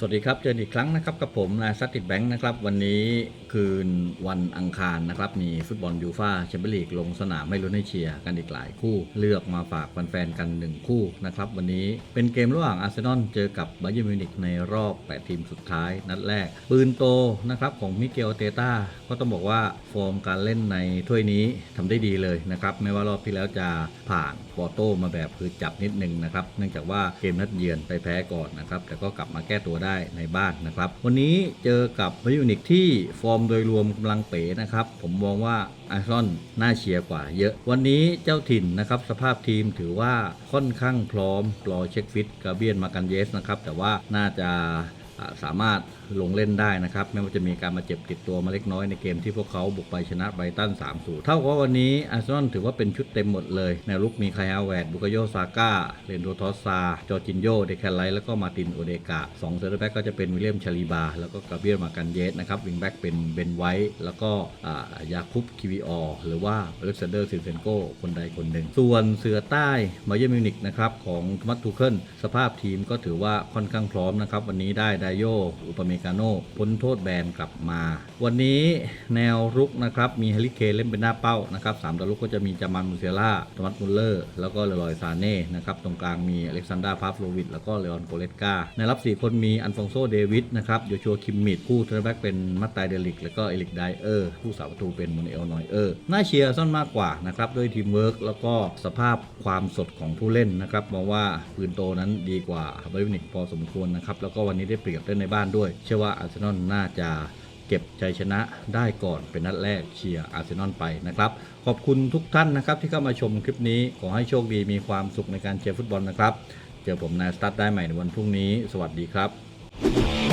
สวัสดีครับ เจอกันอีกครั้งนะครับกับผมนายซัตติแบงค์นะครับ วันนี้คืนวันอังคารนะครับ มีฟุตบอลยูฟ่าแชมเปี้ยนลีกลงสนามไม่ลุ้นให้เชียร์กันอีกหลายคู่ เลือกมาฝากแฟนๆกัน 1 คู่นะครับ วันนี้เป็นเกมระหว่างอาร์เซนอลเจอกับบาเยิร์นมิวนิกในรอบ 8 ทีมสุดท้าย นัดแรก ปืนโตนะครับของมิเกลเตต้าก็ต้องบอกว่าฟอร์มการเล่นในถ้วยนี้ทำได้ดีเลยนะครับไม่ว่ารอบที่แล้วจะผ่านปอโต้มาแบบคือจับนิดนึงนะครับเนื่องจากว่าเกมนัดเยือนไปแพ้ก่อนนะครับแต่ก็กลับมาแก้ตัวได้ในบ้านนะครับ วันนี้เจอกับบาเยิร์นมิวนิกที่ฟอร์มโดยรวมกำลังเป๋นะครับ ผมมองว่าอาร์ซอนน่าเชียร์กว่าเยอะ วันนี้เจ้าถิ่นนะครับสภาพทีมถือว่าค่อนข้างพร้อมรอเช็คฟิตกาเบียนมากันเยสนะครับแต่ว่าน่าจะ สามารถลงเล่นได้นะครับแม้ว่าจะมีการมาเจ็บติดตัวมาเล็กน้อยในเกมที่พวกเขาบุกไปชนะไบรตัน3 0เท่ากับวันนี้อาร์เซนอลถือว่าเป็นชุดเต็มหมดเลยแนวลุกมีไคฮาแวร์ดบุกโยซาก้าเรนโดทอสซา จอร์จินโยเดแคนไลแล้วก็มาตินโอเดกาสองเซอร์แบ็กก็จะเป็นวิลเลียมชาลีบา แล้วก็กาเบียลมากันเยสนะครับวิงแบ็กเป็นเบนไวท์แล้วก็ยาคุปคิวิออหรือว่าอเล็กซานเดอร์ซินเซนโกคนใดคนหนึ่ง ส่วนเสือใต้มาเยอร์มิวนิกนะครับของมัตทูเคิลสภาพทีมก็ถือว่าค่อนข้างพร้อมนะครับวันนี้ได้ไดโยอุปเมกาโนพ้นโทษแบนกลับมา วันนี้แนวรุกนะครับมีเฮลิเคนเล่นเป็นหน้าเป้านะครับสามดาวรุกก็จะมีจามันมูเซล่าทมัตมุลเลอร์ แล้วก็เลรอยซาเน่นะครับตรงกลางมีอเล็กซานดราพาฟโลวิดแล้วก็เลออนโกเลตกาในรับ 4 คนมีอันฟองโซเดวิดนะครับโยชัวคิมมิดคู่เทอร์แบ็กเป็นมัตไตเดลิก แล้วก็เอลิกไดเออร์ผู้สาวประตูเป็นมอนเอลนอยเออร์น่าเชียร์ซ่อนมากกว่านะครับด้วยทีมเวิร์กแล้วก็สภาพความสดของผู้เล่นนะครับมองว่าปืนโตนั้นดีกว่าบริวนิกพอสมควรนะครับแล้วก็วันนี้ได้เปรียบเล่นในบ้านด้วย เชื่อว่าอาร์เซนอลน่าจะเก็บใจชนะได้ก่อนเป็นนัดแรกเชียร์อาร์เซนอลไปนะครับขอบคุณทุกท่านนะครับที่เข้ามาชมคลิปนี้ขอให้โชคดีมีความสุขในการเชียร์ฟุตบอลนะครับ เจอผมนายสตั๊ดได้ใหม่ในวันพรุ่งนี้ สวัสดีครับ